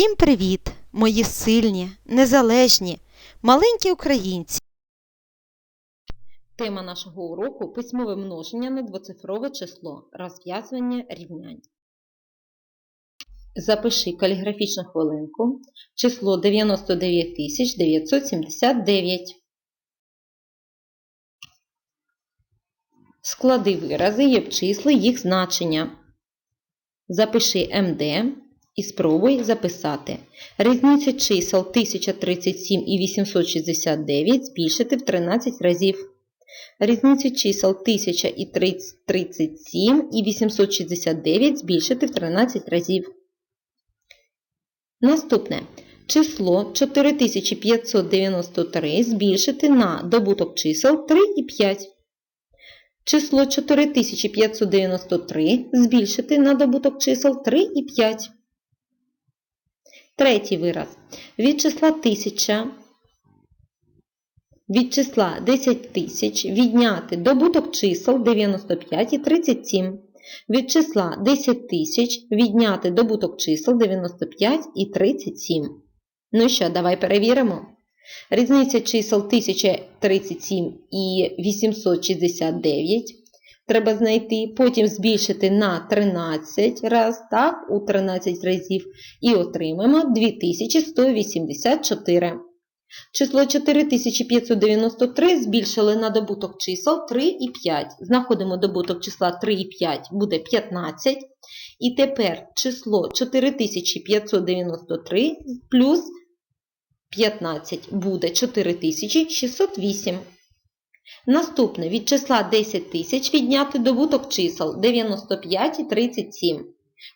Всім привіт, мої сильні, незалежні, маленькі українці. Тема нашого уроку письмове множення на двоцифрове число, розв'язування рівнянь. Запиши каліграфічну хвилинку число 99 979. Склади вирази і обчисли їх значення. Запиши МД і спробуй записати. Різницю чисел 1037 і 869 збільшити в 13 разів. Різницю чисел 1037 і 869 збільшити в 13 разів. Наступне. Число 4593 збільшити на добуток чисел 3 і 5. Число 4593 збільшити на добуток чисел 3 і 5. Третій вираз. Від числа 1000 від числа 10 тисяч відняти добуток чисел 95 і 37. Від числа 10 тисяч відняти добуток чисел 95 і 37. Ну що, давай перевіримо. Різниця чисел 1037 і 869 треба знайти, потім збільшити на 13 раз, так, у 13 разів, і отримаємо 2184. Число 4593 збільшили на добуток чисел 3 і 5. Знаходимо добуток числа 3 і 5 буде 15. І тепер число 4593 плюс 15 буде 4608. Наступне від числа 10 тисяч відняти добуток чисел 95 і 37.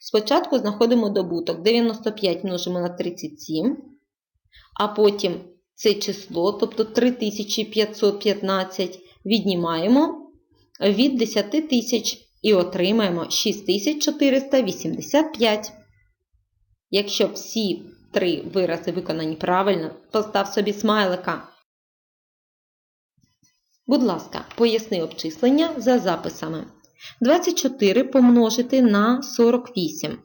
Спочатку знаходимо добуток 95 множимо на 37, а потім це число, тобто 3515, віднімаємо від 10 тисяч і отримаємо 6485. Якщо всі три вирази виконані правильно, постав собі смайлика. Будь ласка, поясни обчислення за записами. 24 помножити на 48.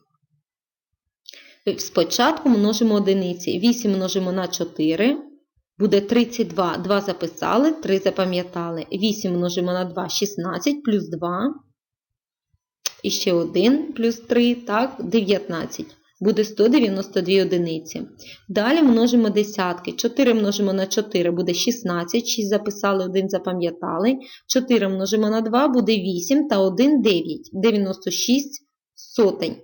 Спочатку множимо одиниці. 8 множимо на 4. Буде 32. 2 записали, 3 запам'ятали. 8 множимо на 2 16 плюс 2. І ще 1 плюс 3, так, 19. Буде 192 одиниці. Далі множимо десятки. 4 множимо на 4 буде 16, 6 записали, 1 запам'ятали. 4 множимо на 2 буде 8 та 1 9. 96 сотень.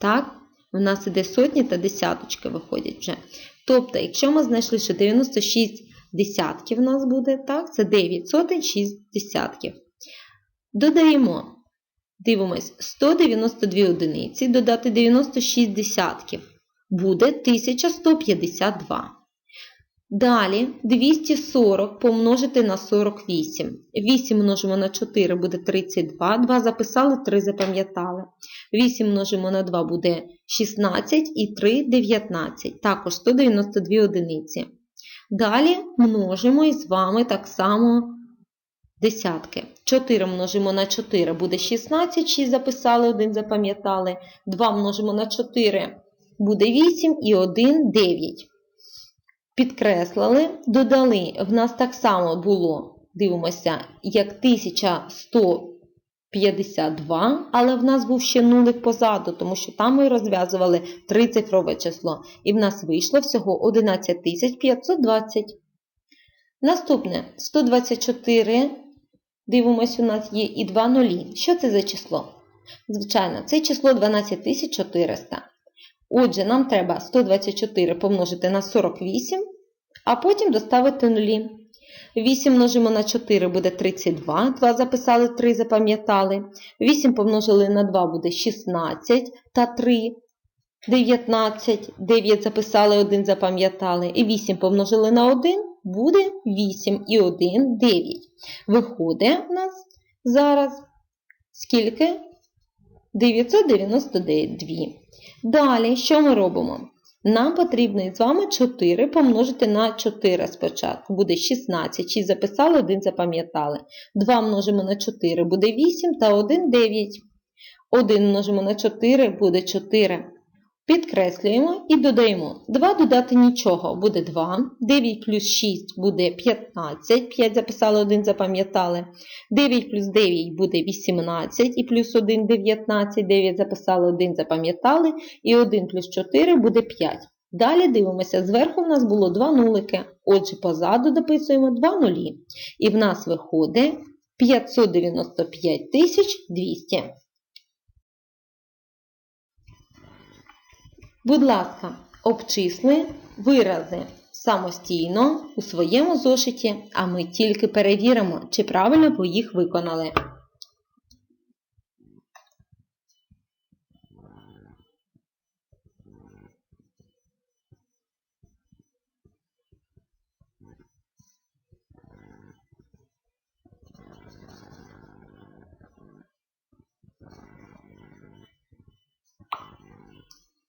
Так, у нас іде сотні та десяточки виходять вже. Тобто, якщо ми знайшли, що 96 десятків у нас буде, так, це 9 сотень 6 десятків. Додаємо. Дивимось, 192 одиниці додати 96 десятків буде 1152. Далі 240 помножити на 48. 8 множимо на 4 буде 32. 2 записали, 3 запам'ятали. 8 множимо на 2 буде 16 і 3 19. Також 192 одиниці. Далі множимо із вами так само десятки. 4 множимо на 4 буде 16, 6 записали, 1 запам'ятали. 2 множимо на 4 буде 8 і 1 9. Підкреслили, додали. В нас так само було, дивимося, як 1152, але в нас був ще нулик позаду, тому що там ми розв'язували трицифрове число. І в нас вийшло всього 11520. Наступне 124. Дивимось, у нас є і 2 нулі. Що це за число? Звичайно, це число 12400. Отже, нам треба 124 помножити на 48, а потім доставити нулі. 8 множимо на 4 буде 32, 2 записали, 3 запам'ятали. 8 помножили на 2 буде 16 та 3 19, 9 записали, 1 запам'ятали. І 8 помножили на 1 буде 8 і 1 9. Виходить у нас зараз скільки? 992. Далі, що ми робимо? Нам потрібно із вами 4 помножити на 4 спочатку. Буде 16. 6 записали, 1 запам'ятали. 2 множимо на 4 буде 8 та 1 9. 1 множимо на 4 буде 4. Підкреслюємо і додаємо. 2 додати нічого буде 2. 9 плюс 6 буде 15. 5 записали, 1 запам'ятали. 9 плюс 9 буде 18. І плюс 1 19. 9 записали, 1 запам'ятали. І 1 плюс 4 буде 5. Dалі дивимося, зверху в нас було 2 нулики. Отже, позаду дописуємо 2 нулі. І в нас виходить 595 200. Будь ласка, обчисли вирази самостійно у своєму зошиті, а ми тільки перевіримо, чи правильно ви їх виконали.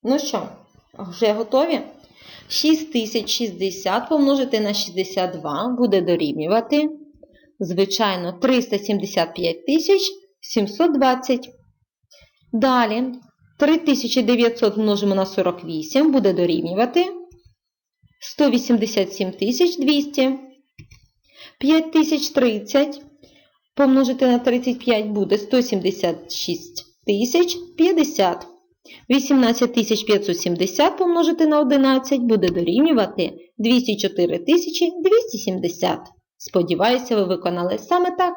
Ну що, вже готові? 6060 помножити на 62 буде дорівнювати, звичайно, 375 720. Далі 3900 множимо на 48 буде дорівнювати 187 200. 5030 помножити на 35 буде 176 050. 18570 помножити на 11 буде дорівнювати 204 270. Сподіваюся, ви виконали саме так.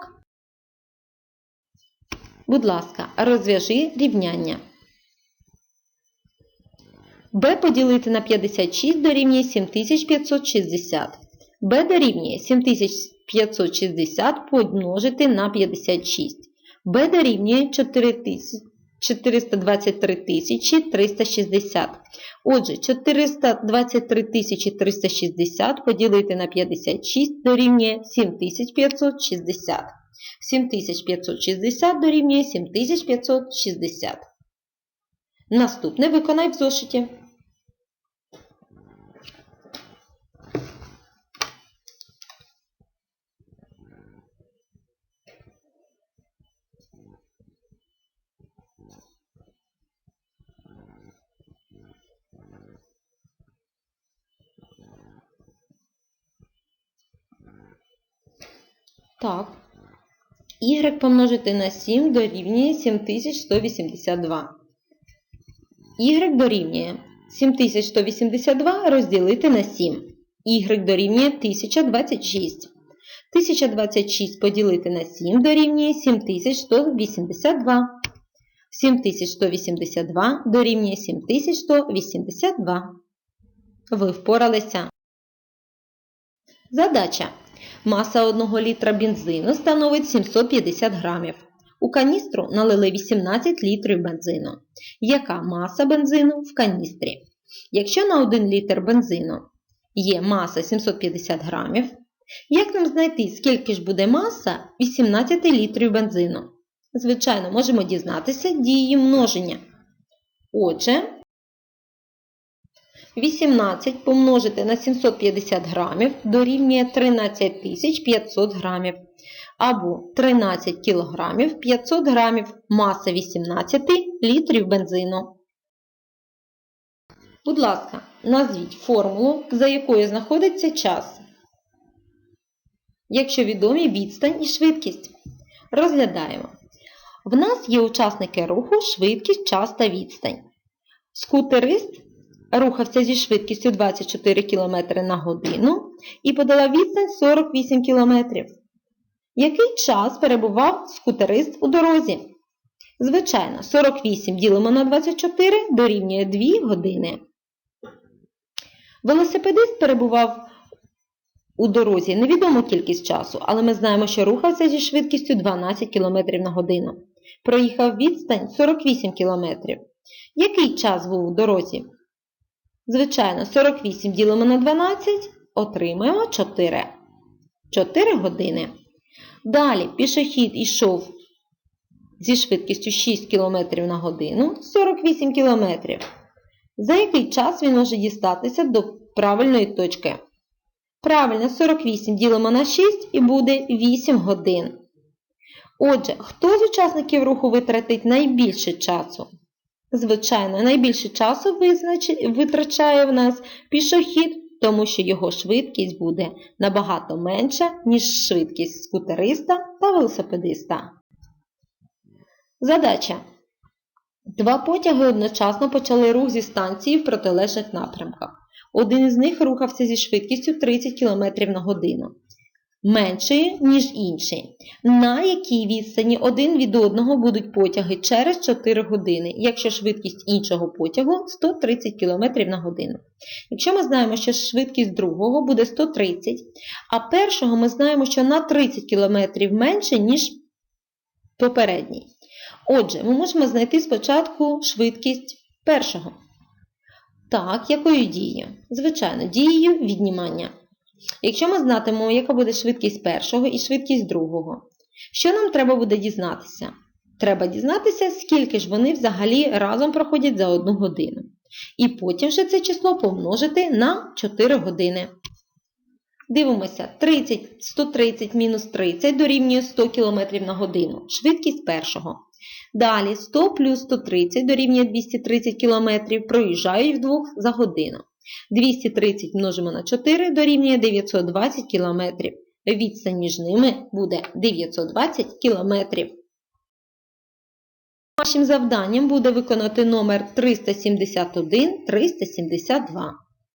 Будь ласка, розв'яжи рівняння. b поділити на 56 дорівнює 7560. b дорівнює 7560 помножити на 56. b дорівнює 4000. 423 360. Отже, 423 360 поділити на 56 дорівнює 7560. 7560 дорівнює 7560. Наступне виконай в зошиті. Так. Y помножити на 7 дорівнює 7182. Y дорівнює 7182 розділити на 7. Y дорівнює 1026. 1026 поділити на 7 дорівнює 7182. 7182 дорівнює 7182. Ви впоралися. Задача. Маса 1 літра бензину становить 750 грамів. У каністру налили 18 літрів бензину. Яка маса бензину в каністрі? Якщо на 1 літр бензину є маса 750 грамів, як нам знайти, скільки ж буде маса 18 літрів бензину? Звичайно, можемо дізнатися дією множення. Отже, 18 помножити на 750 грамів дорівнює 13 500 грамів. Або 13 кілограмів 500 грамів маса 18 літрів бензину. Будь ласка, назвіть формулу, за якою знаходиться час. Якщо відомі відстань і швидкість. Розглядаємо. В нас є учасники руху, швидкість, час та відстань. Скутерист рухався зі швидкістю 24 км на годину і подала відстань 48 км. Який час перебував скутерист у дорозі? Звичайно, 48 ділимо на 24 дорівнює 2 години. Велосипедист перебував у дорозі невідому кількість часу, але ми знаємо, що рухався зі швидкістю 12 км на годину. Проїхав відстань 48 км. Який час був у дорозі? Звичайно, 48 ділимо на 12, отримаємо 4. 4 години. Далі пішохід йшов зі швидкістю 6 км на годину 48 км. За який час він може дістатися до правильної точки? Правильно, 48 ділимо на 6 і буде 8 годин. Отже, хто з учасників руху витратить найбільше часу? Звичайно, найбільше часу витрачає в нас пішохід, тому що його швидкість буде набагато менша, ніж швидкість скутериста та велосипедиста. Задача. Два потяги одночасно почали рух зі станції в протилежних напрямках. Один із них рухався зі швидкістю 30 км на годину, меншою, ніж інший. На якій відстані один від одного будуть потяги через 4 години, якщо швидкість іншого потягу 130 км на годину. Якщо ми знаємо, що швидкість другого буде 130, а першого ми знаємо, що на 30 км менше, ніж попередній. Отже, ми можемо знайти спочатку швидкість першого. Так, якою дією? Звичайно, дією віднімання. Якщо ми знатимемо, яка буде швидкість першого і швидкість другого, що нам треба буде дізнатися? Треба дізнатися, скільки ж вони взагалі разом проходять за одну годину. І потім вже це число помножити на 4 години. Дивимося, 30, 130 мінус 30 дорівнює 100 км на годину. Швидкість першого. Далі 100 плюс 130 дорівнює 230 км, проїжджають вдвох за годину. 230 множимо на 4 дорівнює 920 км. Відстань між ними буде 920 км. Нашим завданням буде виконати номер 371-372.